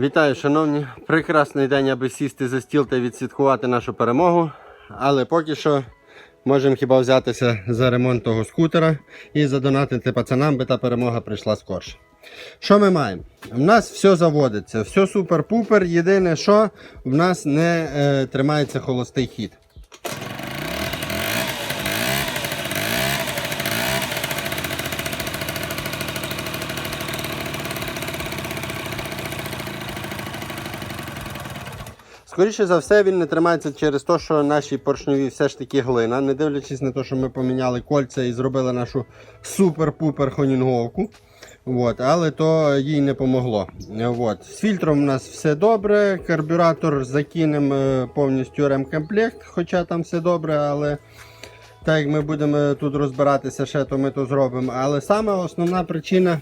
Вітаю, шановні! Прекрасний день, аби сісти за стіл та відсвяткувати нашу перемогу. Але поки що можемо хіба взятися за ремонт того скутера і задонатити пацанам, би та перемога прийшла скорше. Що ми маємо? У нас все заводиться, все супер-пупер. Єдине, що в нас не е, тримається холостий хід. Скоріше за все, він не тримається через те, що наші поршньові все ж таки глина, не дивлячись на те, що ми поміняли кольця і зробили нашу супер-пупер хонінговку. От, але то їй не помогло. От. З фільтром у нас все добре. Карбюратор закинемо е, повністю ремкомплект, хоча там все добре, але так як ми будемо тут розбиратися, ще то ми то зробимо. Але саме основна причина,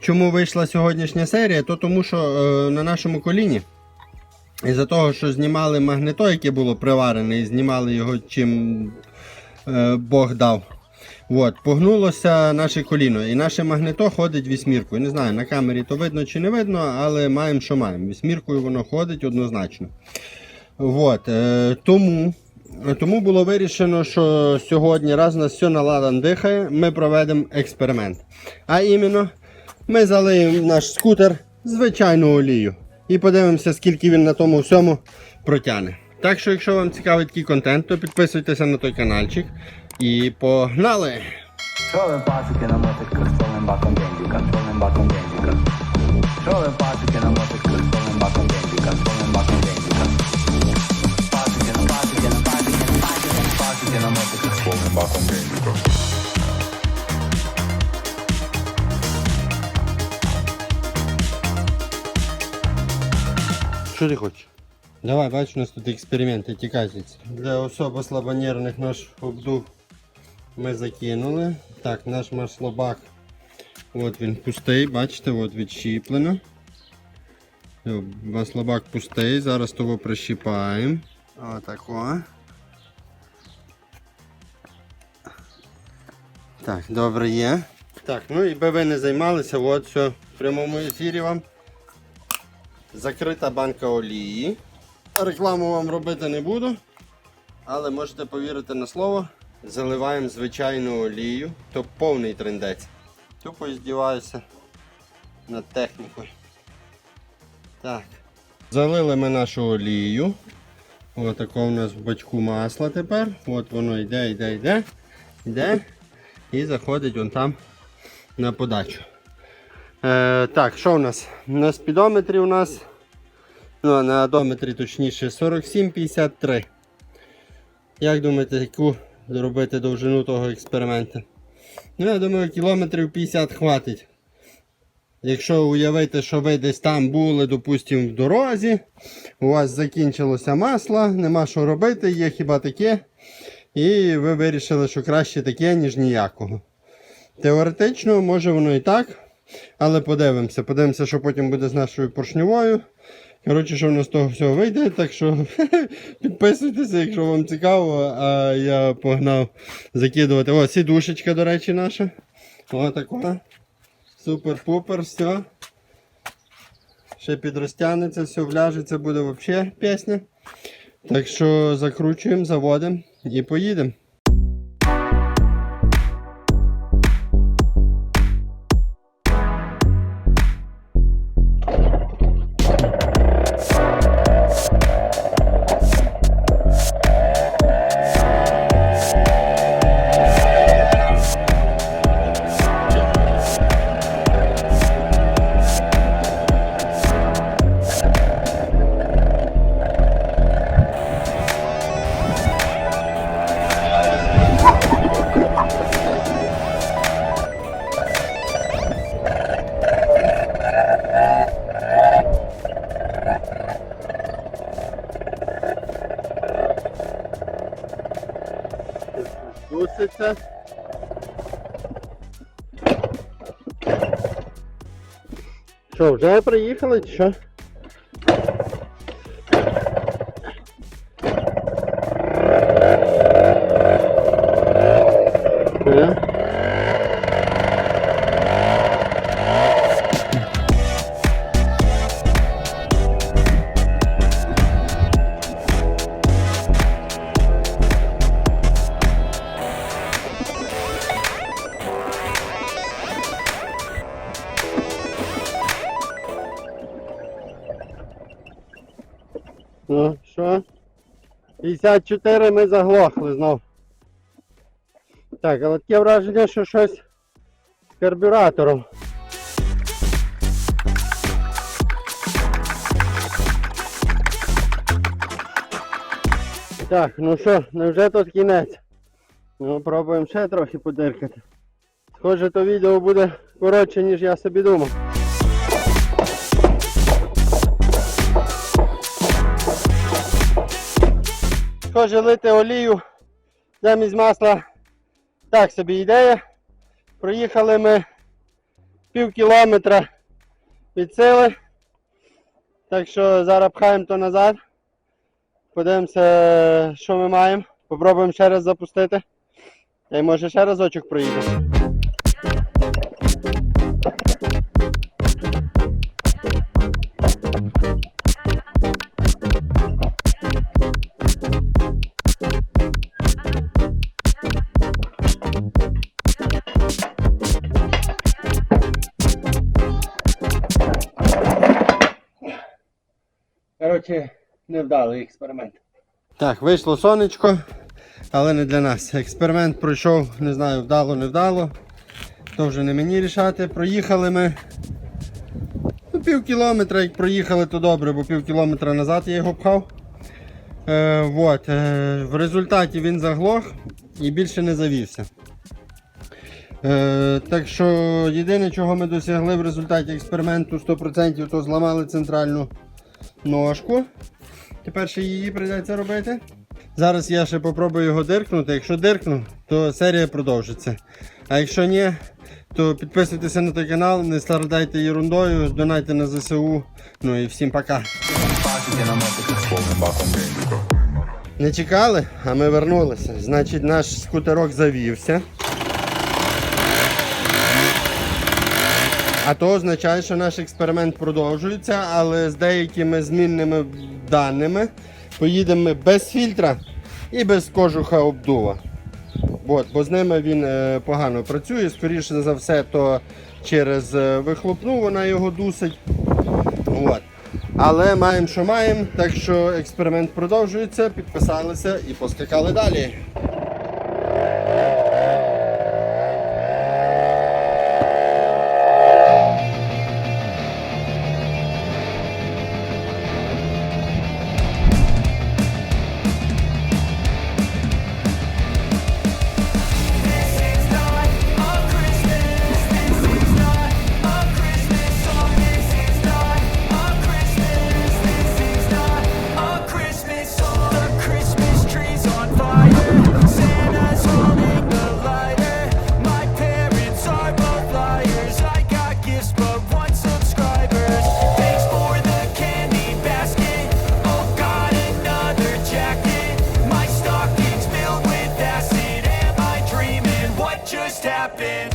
чому вийшла сьогоднішня серія, то тому що е, на нашому коліні. Із-за того, що знімали магнето, яке було приварене, і знімали його чим е, Бог дав. От, погнулося наше коліно. І наше магнето ходить вісьміркою. Не знаю, на камері то видно чи не видно, але маємо, що маємо. Вісьміркою воно ходить однозначно. От, е, тому, тому було вирішено, що сьогодні, раз у нас все наладан дихає, ми проведемо експеримент. А іменно, ми залиємо наш скутер звичайну олію. І подивимося, скільки він на тому всьому протягне. Так що, якщо вам цікавий такий контент, то підписуйтеся на той каналчик. І погнали! Що ви на motosikl, stolen Що ти хочеш? Давай, бачиш, у нас тут експерименти, тікай. Для особо слабонервних наш обдув ми закинули. Так, наш маслобак. От він пустий, бачите, от відщіплено. Маслобак пустий, зараз того прищіпаємо. Отако. Так, добре є. Так, ну і би ви не займалися, от все в прямому ефірі вам. Закрита банка олії. Рекламу вам робити не буду, але можете повірити на слово. Заливаємо звичайну олію, то повний трендець. Тупо здіваюся над технікою. Так. Залили ми нашу олію. Отако у нас в бачку масла тепер. От воно йде, йде, йде, йде і заходить вон там на подачу. Е, так, що у нас? На спідометрі у нас, ну, на одометрі точніше, 47,53. Як думаєте, яку зробити довжину того експерименту? Ну, я думаю, кілометрів 50 хватить. Якщо уявити, що ви десь там були, допустимо, в дорозі, у вас закінчилося масло, нема що робити, є хіба таке. І ви вирішили, що краще таке, ніж ніякого. Теоретично, може воно і так. Але подивимося. Подивимося, що потім буде з нашою поршньовою. Коротше, що в нас з того всього вийде, так що підписуйтеся, якщо вам цікаво. А я погнав закидувати. О, сідушечка, до речі, наша. О, така. Супер-пупер, все. Ще підростягнеться, все вляжеться, буде взагалі пісня. Так що закручуємо, заводимо і поїдемо. Доситься. Що, вже приїхали чи? Ну, що? 54 ми заглохли знов. Так, але таке враження, що щось з карбюратором. Так, ну що, невже тут кінець? Ну, пробуємо ще трохи подиркати. Схоже, то відео буде коротше, ніж я собі думав. Схоже, лити олію замість масла. Так собі ідея. Проїхали ми пів кілометра від сили. Так що зараз пхаємо то назад. Подивимося, що ми маємо. Попробуємо ще раз запустити. Й може ще разочок проїдемо. Невдалий експеримент. Так, вийшло сонечко, але не для нас. Експеримент пройшов, не знаю, вдало, не вдало. То вже не мені рішати. Проїхали ми. Ну, пів кілометра, як проїхали, то добре, бо пів кілометра назад я його пхав. Е, вот, е, в результаті він заглох і більше не завівся. Е, так що єдине, чого ми досягли в результаті експерименту 100%, то зламали центральну ножку. Тепер ще її прийдеться робити. Зараз я ще попробую його диркнути. Якщо диркну, то серія продовжиться. А якщо ні, то підписуйтеся на той канал, не страдайте ерундою, донайте на ЗСУ. Ну і всім пока. Не чекали, а ми вернулися. Значить, наш скутерок завівся. А то означає, що наш експеримент продовжується, але з деякими змінними даними поїдемо ми без фільтра і без кожуха обдува. От, бо з ними він е, погано працює, скоріше за все, то через е, вихлопну вона його дусить. От. Але маємо, що маємо, так що експеримент продовжується, підписалися і поскакали далі.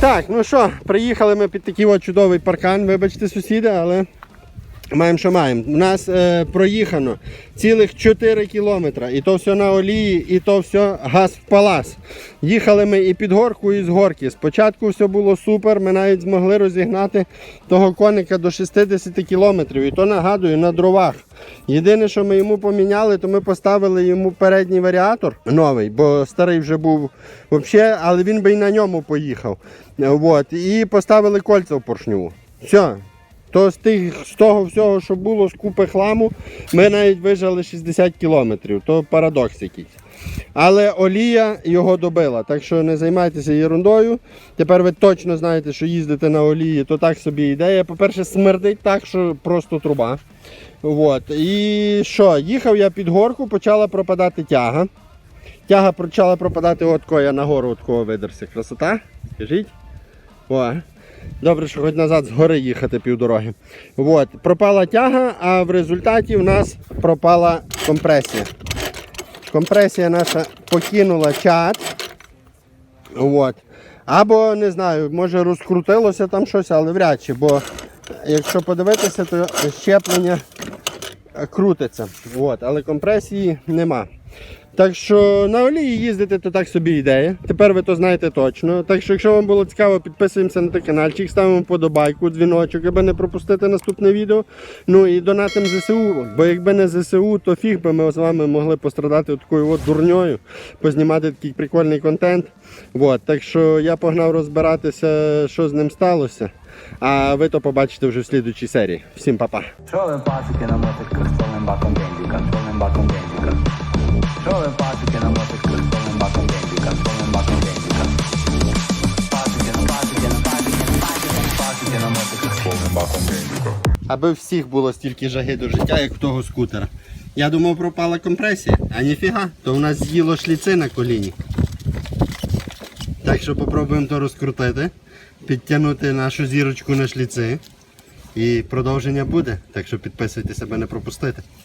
Так, ну що, приїхали ми під такий от чудовий паркан, вибачте, сусіди, але маємо, що маємо. У нас е, проїхано цілих 4 кілометри. І то все на олії, і то все газ в палас. Їхали ми і під горку, і з горки. Спочатку все було супер, ми навіть змогли розігнати того коника до 60 кілометрів. І то нагадую на дровах. Єдине, що ми йому поміняли, то ми поставили йому передній варіатор новий, бо старий вже був взагалі, але він би і на ньому поїхав. Вот. І поставили кольця в поршню. Все. То з, тих, з того всього, що було з купи хламу, ми навіть вижили 60 кілометрів. То парадокс якийсь. Але олія його добила, так що не займайтеся ерундою. Тепер ви точно знаєте, що їздити на олії, то так собі ідея. По-перше, смердить так, що просто труба. От. І що, їхав я під горку, почала пропадати тяга. Тяга почала пропадати отко, я нагору откого видерся. Красота? Скажіть? О. Добре, що хоч назад з гори їхати півдороги. От. Пропала тяга, а в результаті в нас пропала компресія. Компресія наша покинула чат. От. Або не знаю, може розкрутилося там щось, але вряд чи, бо якщо подивитися, то щеплення е, крутиться. От. Але компресії нема. Так що на олії їздити, то так собі ідея. Тепер ви то знаєте точно. Так що, якщо вам було цікаво, підписуємося на той каналчик, ставимо подобайку, дзвіночок, аби не пропустити наступне відео. Ну і донатим ЗСУ. Бо якби не ЗСУ, то фіг би ми з вами могли пострадати такою от дурньою, познімати такий прикольний контент. От, так що я погнав розбиратися, що з ним сталося. А ви то побачите вже в слідучій серії. Всім па-па. Що ви пацики на з баком бензика, з баком бензика? Що на на пацики на пацики на на з повним баком. Аби всіх було стільки жаги до життя, як в того скутера. Я думав, пропала компресія, а ніфіга, то у нас з'їло шліци на коліні. Так що попробуємо то розкрутити, підтягнути нашу зірочку на шліци. І продовження буде. Так що підписуйтесь, аби не пропустити.